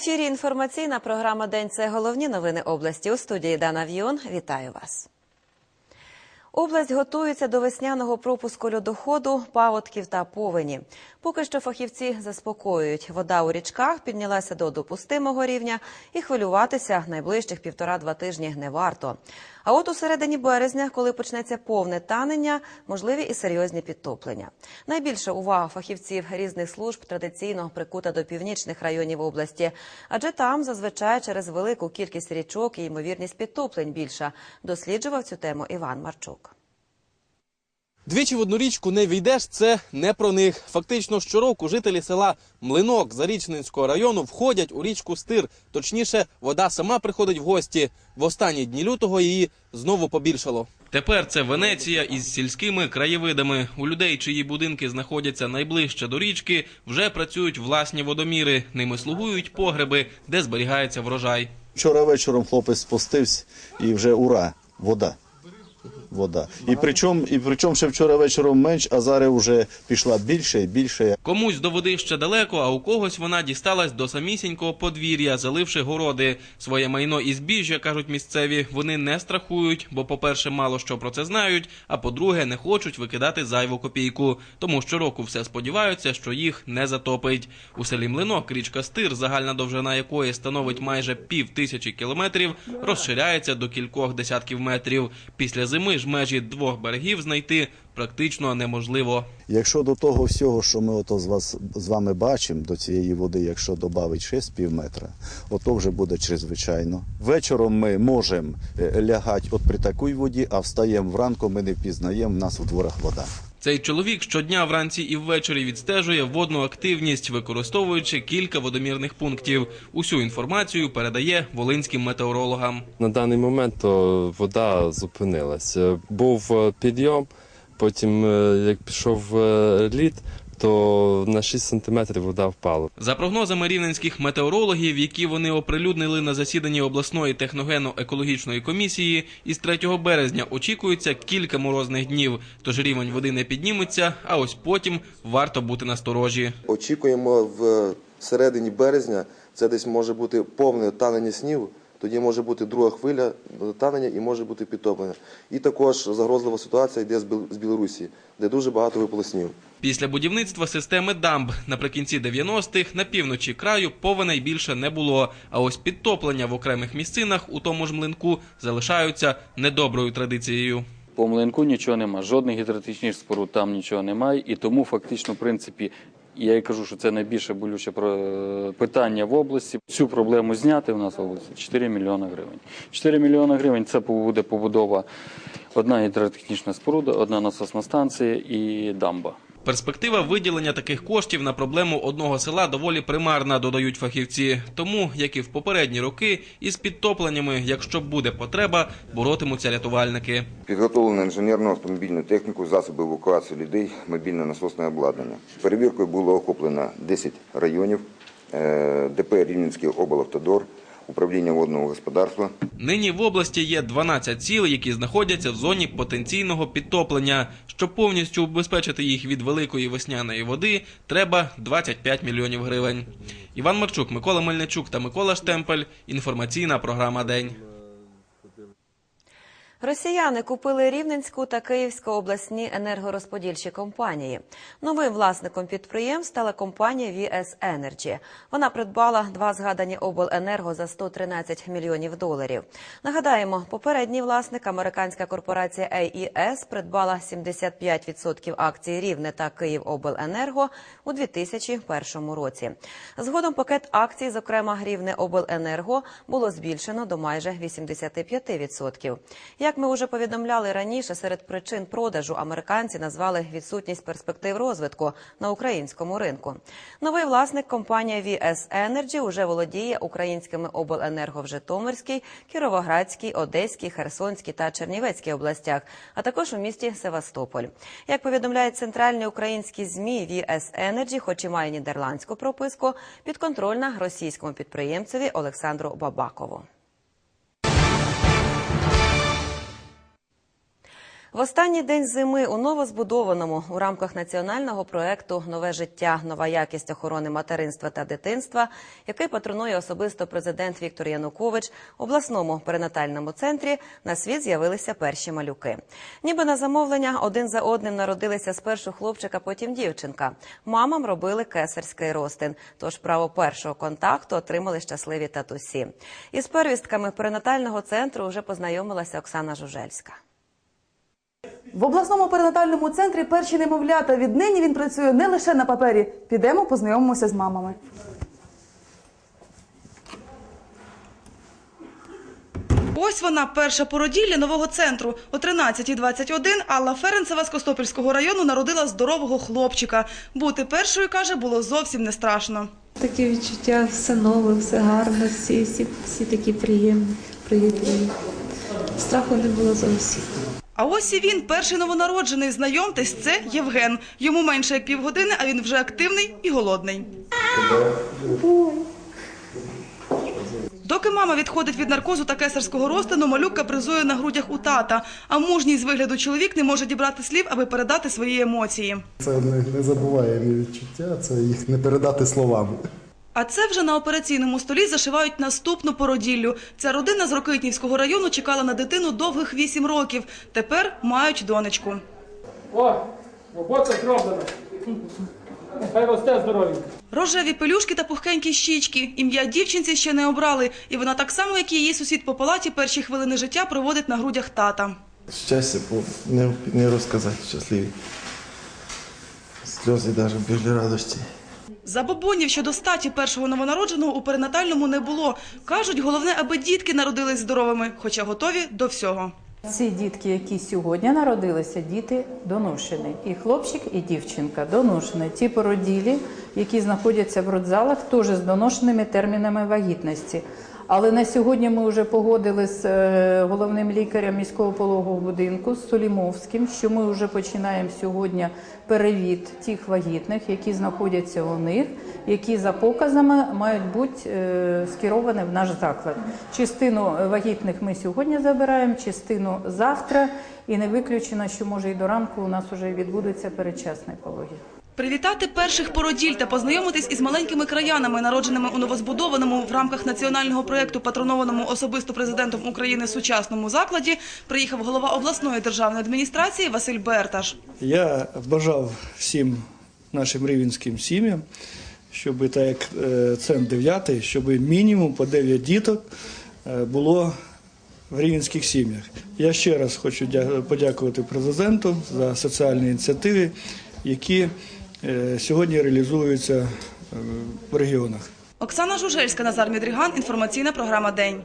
Ефірі інформаційна програма День це головні новини області. У студії Дана В'юн. Вітаю вас. Область готується до весняного пропуску льодоходу, паводків та повені. Поки що фахівці заспокоюють. Вода у річках піднялася до допустимого рівня, і хвилюватися найближчих півтора-два тижні не варто. А от у середині березня, коли почнеться повне танення, можливі і серйозні підтоплення. Найбільша увага фахівців різних служб традиційно прикута до північних районів області, адже там зазвичай через велику кількість річок і ймовірність підтоплень більша. Досліджував цю тему Іван Марчук. Двічі в одну річку не війдеш, це не про них. Фактично щороку жителі села Млинок Зарічненського району входять у річку Стир. Точніше, вода сама приходить в гості. В останні дні лютого її знову побільшало. Тепер це Венеція із сільськими краєвидами. У людей, чиї будинки знаходяться найближче до річки, вже працюють власні водоміри. Ними слугують погреби, де зберігається врожай. Вчора вечором хлопець спустився і вже ура, вода. Вода. І причому, і причому ще вчора вечором менш, а зараз вже пішла більше і більше. Комусь до води ще далеко, а у когось вона дісталась до самісінького подвір'я, заливши городи. Своє майно і збіжжя, кажуть місцеві, вони не страхують, бо, по-перше, мало що про це знають, а по-друге, не хочуть викидати зайву копійку. Тому щороку все сподіваються, що їх не затопить. У селі Млинок річка Стир, загальна довжина якої становить майже пів тисячі кілометрів, розширяється до кількох десятків метрів. Після зими ж межі двох берегів знайти практично неможливо. Якщо до того всього, що ми ото з вас з вами бачимо, до цієї води, якщо додати ще з пів метра, ото вже буде чрезвичайно. Вечором ми можемо е, лягати от при такій воді, а встаємо вранку, ми не впізнаємо, в нас у дворах вода. Цей чоловік щодня вранці і ввечері відстежує водну активність, використовуючи кілька водомірних пунктів. Усю інформацію передає волинським метеорологам. На даний момент то вода зупинилася. Був е, підйом, потім, е, як пішов е, лід, то на 6 сантиметрів вода впала. За прогнозами рівненських метеорологів, які вони оприлюднили на засіданні обласної техногенно-екологічної комісії, із 3 березня очікується кілька морозних днів, тож рівень води не підніметься, а ось потім варто бути насторожі. Очікуємо в середині березня, це десь може бути повне танення снігу, тоді може бути друга хвиля танення і може бути підтоплення. І також загрозлива ситуація йде з з Білорусі, де дуже багато випало снігу. Після будівництва системи дамб наприкінці 90-х на півночі краю повеней більше не було. А ось підтоплення в окремих місцинах у тому ж млинку залишаються недоброю традицією. По млинку нічого нема, жодних гідратичних споруд там нічого немає, і тому фактично, в принципі, я і кажу, що це найбільше болюче про- питання в області. Цю проблему зняти в нас в області 4 мільйони гривень. 4 мільйони гривень це буде побудова одна гідротехнічна споруда, одна насосна станція і дамба. Перспектива виділення таких коштів на проблему одного села доволі примарна, додають фахівці. Тому, як і в попередні роки, із підтопленнями, якщо буде потреба, боротимуться рятувальники. Підготовлено інженерну автомобільну техніку, засоби евакуації людей, мобільне насосне обладнання. Перевіркою було охоплено 10 районів, е, ДП Рівненський облавтодор, управління водного господарства, Нині в області є 12 сіл, які знаходяться в зоні потенційного підтоплення. Щоб повністю убезпечити їх від великої весняної води, треба 25 мільйонів гривень. Іван Марчук, Микола Мельничук та Микола Штемпель. Інформаційна програма День. Росіяни купили Рівненську та Київську обласні енергорозподільчі компанії. Новим власником підприємств стала компанія VS Energy. Вона придбала два згадані обленерго за 113 мільйонів доларів. Нагадаємо, попередній власник, американська корпорація AES, придбала 75% акцій Рівне та Київобленерго у 2001 році. Згодом пакет акцій, зокрема Рівне Обленерго, було збільшено до майже 85%. Як ми вже повідомляли раніше, серед причин продажу американці назвали відсутність перспектив розвитку на українському ринку. Новий власник компанія VS Energy уже володіє українськими обленерго в Житомирській, Кіровоградській, Одеській, Херсонській та Чернівецькій областях, а також у місті Севастополь. Як повідомляють центральні українські змі, VS Energy, хоч і має нідерландську прописку, підконтрольна російському підприємцеві Олександру Бабакову. В останній день зими у новозбудованому у рамках національного проекту Нове життя, нова якість охорони материнства та дитинства, який патронує особисто президент Віктор Янукович, обласному перинатальному центрі на світ з'явилися перші малюки. Ніби на замовлення один за одним народилися спершу хлопчика, потім дівчинка. Мамам робили кесарський ростин, тож право першого контакту отримали щасливі татусі. Із первістками перинатального центру вже познайомилася Оксана Жужельська. В обласному перинатальному центрі перші немовлята. Віднині він працює не лише на папері. Підемо познайомимося з мамами. Ось вона, перша породілля нового центру. О 13.21 Алла Ференцева з Костопільського району народила здорового хлопчика. Бути першою, каже, було зовсім не страшно. Таке відчуття, все нове, все гарно, всі, всі, всі такі приємні, привітливі. Страху не було зовсім. А ось і він, перший новонароджений. Знайомтесь, це Євген. Йому менше як півгодини, а він вже активний і голодний. Доки мама відходить від наркозу та кесарського розтину, малюк капризує на грудях у тата. А мужній з вигляду чоловік не може дібрати слів, аби передати свої емоції. Це не, не забуваємі відчуття, це їх не передати словами. А це вже на операційному столі зашивають наступну породіллю. Ця родина з Рокитнівського району чекала на дитину довгих вісім років. Тепер мають донечку. О, робота зроблена. Хай росте здоров'я. Рожеві пелюшки та пухкенькі щічки. Ім'я дівчинці ще не обрали, і вона так само, як і її сусід по палаті, перші хвилини життя проводить на грудях тата. Щастя, бо не, не розказати щасливі. Сльози навіть біля радості. Забобонів щодо статі першого новонародженого у перинатальному не було. Кажуть, головне, аби дітки народились здоровими, хоча готові до всього. Ці дітки, які сьогодні народилися, діти доношені. І хлопчик, і дівчинка доношені. Ті породілі, які знаходяться в родзалах, теж з доношеними термінами вагітності. Але на сьогодні ми вже погодили з е, головним лікарем міського пологового будинку з Солімовським, що ми вже починаємо сьогодні перевід тих вагітних, які знаходяться у них, які за показами мають бути е, скеровані в наш заклад. Частину вагітних ми сьогодні забираємо, частину завтра, і не виключено, що може і до ранку у нас вже відбудуться передчасні пологи. Привітати перших породіль та познайомитись із маленькими краянами, народженими у новозбудованому в рамках національного проєкту, патронованому особисто президентом України сучасному закладі, приїхав голова обласної державної адміністрації Василь Берташ. Я бажав всім нашим рівенським сім'ям, щоб так як е, центр 9, щоб мінімум по 9 діток е, було в рівенських сім'ях. Я ще раз хочу дя- подякувати президенту за соціальні ініціативи, які сьогодні реалізуються е, в регіонах. Оксана Жужельська, Назар Мідріган. Інформаційна програма День.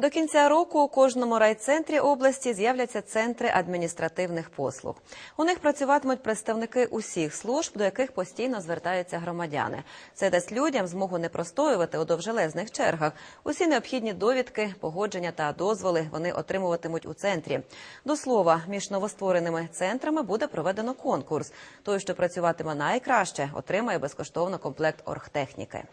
До кінця року у кожному райцентрі області з'являться центри адміністративних послуг. У них працюватимуть представники усіх служб, до яких постійно звертаються громадяни. Це дасть людям змогу не простоювати у довжелезних чергах. Усі необхідні довідки, погодження та дозволи вони отримуватимуть у центрі. До слова, між новоствореними центрами буде проведено конкурс. Той, що працюватиме найкраще, отримає безкоштовно комплект оргтехніки.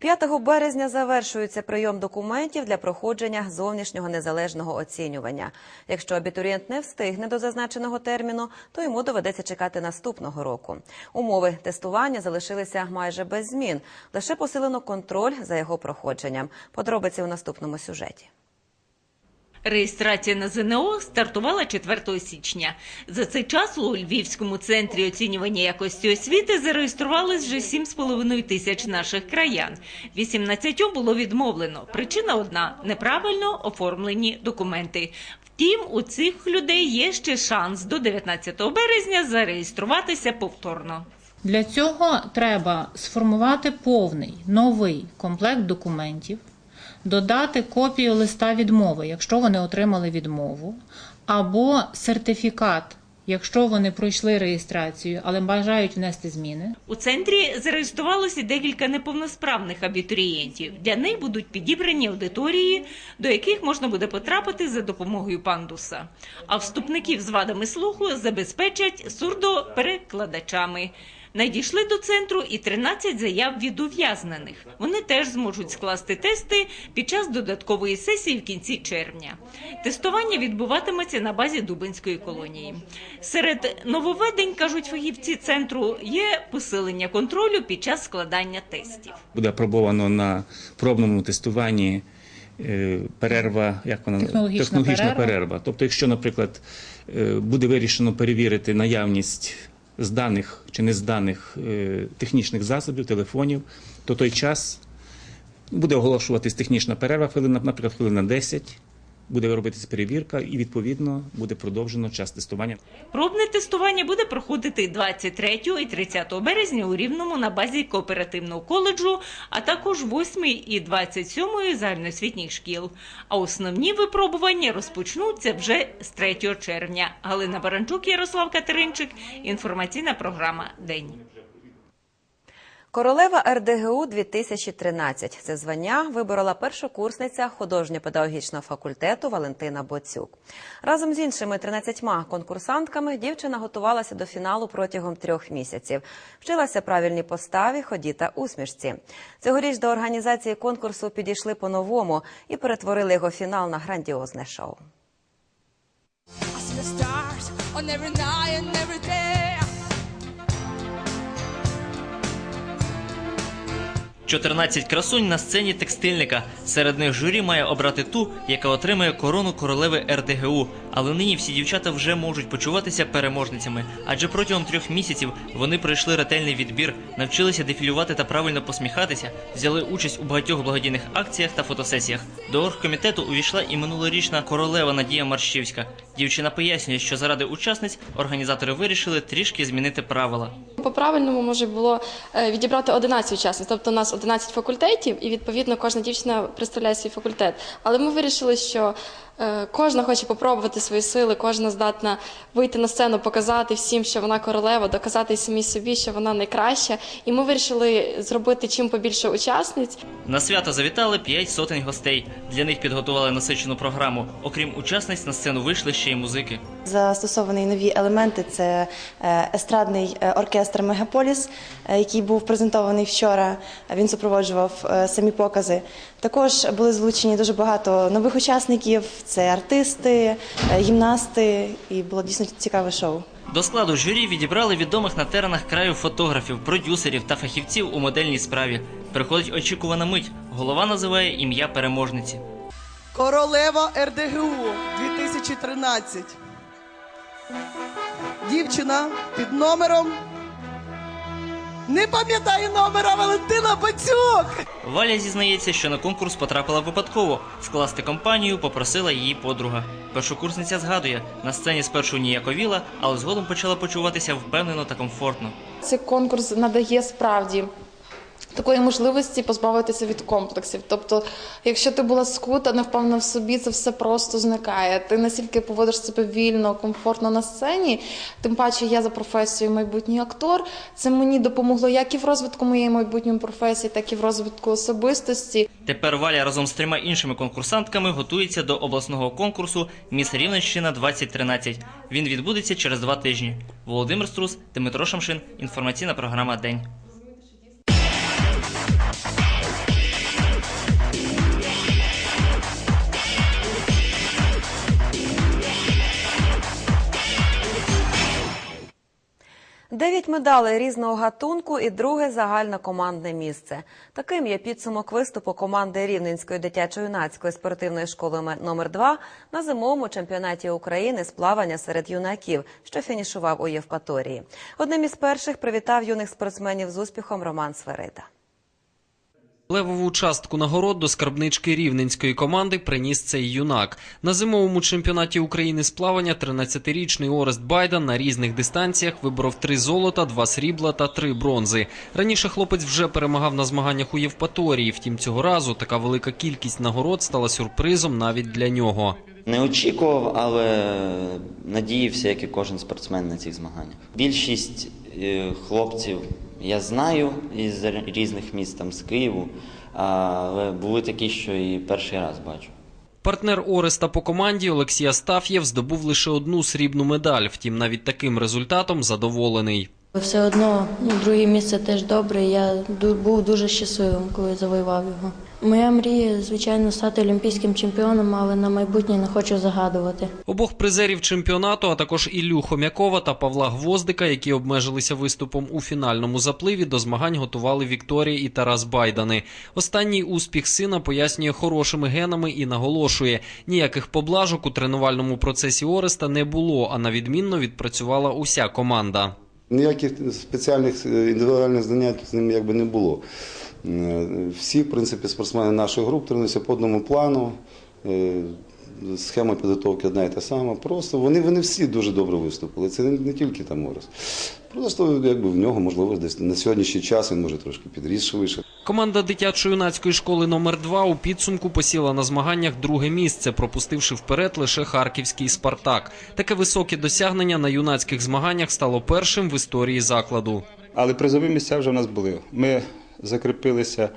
5 березня завершується прийом документів для проходження зовнішнього незалежного оцінювання. Якщо абітурієнт не встигне до зазначеного терміну, то йому доведеться чекати наступного року. Умови тестування залишилися майже без змін. Лише посилено контроль за його проходженням. Подробиці у наступному сюжеті. Реєстрація на ЗНО стартувала 4 січня. За цей час у Львівському центрі оцінювання якості освіти зареєструвались вже 7,5 тисяч наших краян. 18 було відмовлено. Причина одна – неправильно оформлені документи. Втім, у цих людей є ще шанс до 19 березня зареєструватися повторно. Для цього треба сформувати повний новий комплект документів, додати копію листа відмови, якщо вони отримали відмову, або сертифікат, якщо вони пройшли реєстрацію, але бажають внести зміни. У центрі зареєструвалося декілька неповносправних абітурієнтів. Для них будуть підібрані аудиторії, до яких можна буде потрапити за допомогою пандуса. А вступників з вадами слуху забезпечать сурдоперекладачами. Надійшли до центру і 13 заяв від ув'язнених. Вони теж зможуть скласти тести під час додаткової сесії в кінці червня. Тестування відбуватиметься на базі Дубинської колонії. Серед нововведень, кажуть фахівці центру, є посилення контролю під час складання тестів. буде апробовано на пробному тестуванні е, перерва, як вона Технологічна перерва. перерва. Тобто, якщо, наприклад, е, буде вирішено перевірити наявність зданих чи не з даних технічних засобів, телефонів, то той час буде оголошуватись технічна перерва, хвилина, наприклад, хвилина на 10, буде робитися перевірка і відповідно буде продовжено час тестування. Пробне тестування буде проходити 23 і 30 березня у Рівному на базі кооперативного коледжу, а також 8 і 27 загальноосвітніх шкіл. А основні випробування розпочнуться вже з 3 червня. Галина Баранчук, Ярослав Катеринчик. Інформаційна програма День. Королева РДГУ 2013. Це звання виборола першокурсниця художньо-педагогічного факультету Валентина Боцюк. Разом з іншими 13 конкурсантками дівчина готувалася до фіналу протягом трьох місяців. Вчилася правильній поставі, ході та усмішці. Цьогоріч до організації конкурсу підійшли по-новому і перетворили його фінал на грандіозне шоу. 14 красунь на сцені текстильника. Серед них журі має обрати ту, яка отримає корону королеви РДГУ. Але нині всі дівчата вже можуть почуватися переможницями, адже протягом трьох місяців вони пройшли ретельний відбір, навчилися дефілювати та правильно посміхатися, взяли участь у багатьох благодійних акціях та фотосесіях. До оргкомітету увійшла і минулорічна королева Надія Марщівська. Дівчина пояснює, що заради учасниць організатори вирішили трішки змінити правила. По-правильному може було е, відібрати 11 учасниць, тобто у нас 11 факультетів, і відповідно кожна дівчина представляє свій факультет. Але ми вирішили, що е, кожна хоче попробувати свої сили, кожна здатна вийти на сцену, показати всім, що вона королева, доказати й самій собі, що вона найкраща. І ми вирішили зробити чим побільше учасниць. На свято завітали п'ять сотень гостей. Для них підготували насичену програму. Окрім учасниць, на сцену вийшли ще й музики. Застосовані нові елементи це е, естрадний е, оркестр Мегаполіс, е, який був презентований вчора. Він супроводжував самі покази. Також були залучені дуже багато нових учасників: це артисти, е, гімнасти, і було дійсно цікаве шоу. До складу журі відібрали відомих на теренах краю фотографів, продюсерів та фахівців у модельній справі. Приходить очікувана мить. Голова називає ім'я переможниці. Королева РДГУ 2013. Дівчина під номером. Не пам'ятаю номера Валентина Бацюк. Валя зізнається, що на конкурс потрапила випадково. Скласти компанію попросила її подруга. Першокурсниця згадує, на сцені спершу ніяковіла, але згодом почала почуватися впевнено та комфортно. Цей конкурс надає справді. Такої можливості позбавитися від комплексів. Тобто, якщо ти була скута, не впевнена в собі, це все просто зникає. Ти настільки поводиш себе вільно, комфортно на сцені. Тим паче, я за професією майбутній актор. Це мені допомогло як і в розвитку моєї майбутньої професії, так і в розвитку особистості. Тепер Валя разом з трьома іншими конкурсантками готується до обласного конкурсу Міс Рівненщина 2013. Він відбудеться через два тижні. Володимир Струс, Дмитро Шамшин. Інформаційна програма День. Дев'ять медалей різного гатунку і друге загальнокомандне місце. Таким є підсумок виступу команди Рівненської дитячо-юнацької спортивної школи номер 2 на зимовому чемпіонаті України з плавання серед юнаків, що фінішував у Євпаторії. Одним із перших привітав юних спортсменів з успіхом Роман Сверида. Левову частку нагород до скарбнички рівненської команди приніс цей юнак. На зимовому чемпіонаті України з плавання 13-річний Орест Байдан на різних дистанціях виборов три золота, два срібла та три бронзи. Раніше хлопець вже перемагав на змаганнях у Євпаторії. Втім, цього разу така велика кількість нагород стала сюрпризом навіть для нього. Не очікував, але надіявся, як і кожен спортсмен на цих змаганнях. Більшість хлопців я знаю із різних міст, там з Києву, але були такі, що і перший раз бачу. Партнер Ореста по команді Олексій Астаф'єв здобув лише одну срібну медаль. Втім, навіть таким результатом задоволений. Все одно, ну, друге місце теж добре. Я був дуже щасливим, коли завоював його. Моя мрія, звичайно, стати олімпійським чемпіоном, але на майбутнє не хочу загадувати. Обох призерів чемпіонату, а також Іллю Хом'якова та Павла Гвоздика, які обмежилися виступом у фінальному запливі, до змагань готували Вікторія і Тарас Байдани. Останній успіх сина пояснює хорошими генами і наголошує: ніяких поблажок у тренувальному процесі Ореста не було, а на відмінно відпрацювала уся команда. Ніяких спеціальних е, індивідуальних занять з ним якби не було. Е, Всі, в принципі, спортсмени нашої групи тренуються по одному плану. Е, Схема підготовки одна і та сама. Просто вони, вони всі дуже добре виступили. Це не, не тільки там Орес. Просто якби в нього, можливо, десь на сьогоднішній час він може трошки підріс швидше. Команда дитячо-юнацької школи номер 2 у підсумку посіла на змаганнях друге місце, пропустивши вперед лише харківський Спартак. Таке високе досягнення на юнацьких змаганнях стало першим в історії закладу. Але призові місця вже в нас були. Ми закріпилися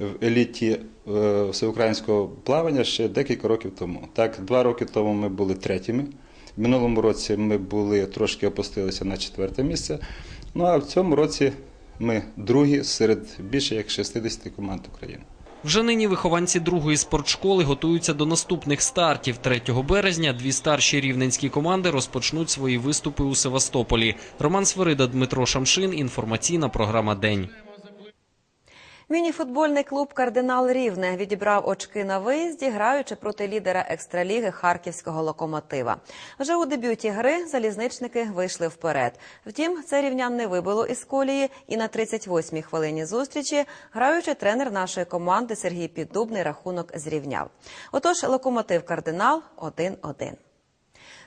в еліті е, всеукраїнського плавання ще декілька років тому. Так, два роки тому ми були третіми. В минулому році ми були трошки опустилися на четверте місце. Ну а в цьому році ми другі серед більше як 60 команд України. Вже нині вихованці другої спортшколи готуються до наступних стартів. 3 березня дві старші рівненські команди розпочнуть свої виступи у Севастополі. Роман Свирида, Дмитро Шамшин. Інформаційна програма День. Мініфутбольний клуб Кардинал Рівне відібрав очки на виїзді, граючи проти лідера екстраліги харківського локомотива. Вже у дебюті гри залізничники вийшли вперед. Втім, це рівнян не вибило із колії, і на 38-й хвилині зустрічі граючи тренер нашої команди Сергій Піддубний рахунок зрівняв. Отож, локомотив Кардинал 1-1.